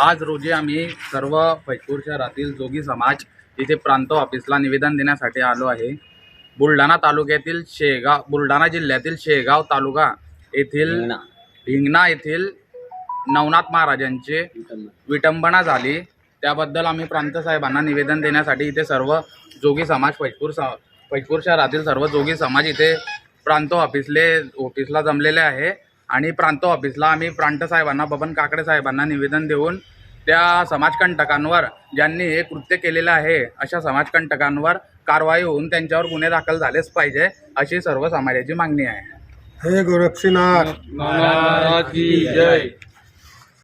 आज रोजी आम्ही सर्व फैजपूर शहरातील जोगी समाज इथे प्रांत ऑफिसला निवेदन देण्यासाठी आलो आहे. बुलढाणा तालुक्यातील शेगाव बुलढाणा जिल्ह्यातील शेगाव तालुका येथील हिंगणा. येथील नवनाथ महाराजांचे विटंबना झाली. त्याबद्दल आम्ही प्रांतसाहेबांना निवेदन देण्यासाठी इथे सर्व जोगी समाज फैजपूर स फैजपूर शहरातील सर्व जोगी समाज इथे प्रांत ऑफिसले ऑफिसला जमलेले आहे. आणि प्रांत ऑफिसला आम्ही प्रांतसाहेबांना बबन काकडे साहेबांना निवेदन देऊन त्या समाजकंटकांवर ज्यांनी हे कृत्य केलेलं आहे अशा समाजकंटकांवर कारवाई होऊन त्यांच्यावर गुन्हे दाखल झालेच पाहिजे अशी सर्व समाजाची मागणी आहे. हे गोरक्षनाथ.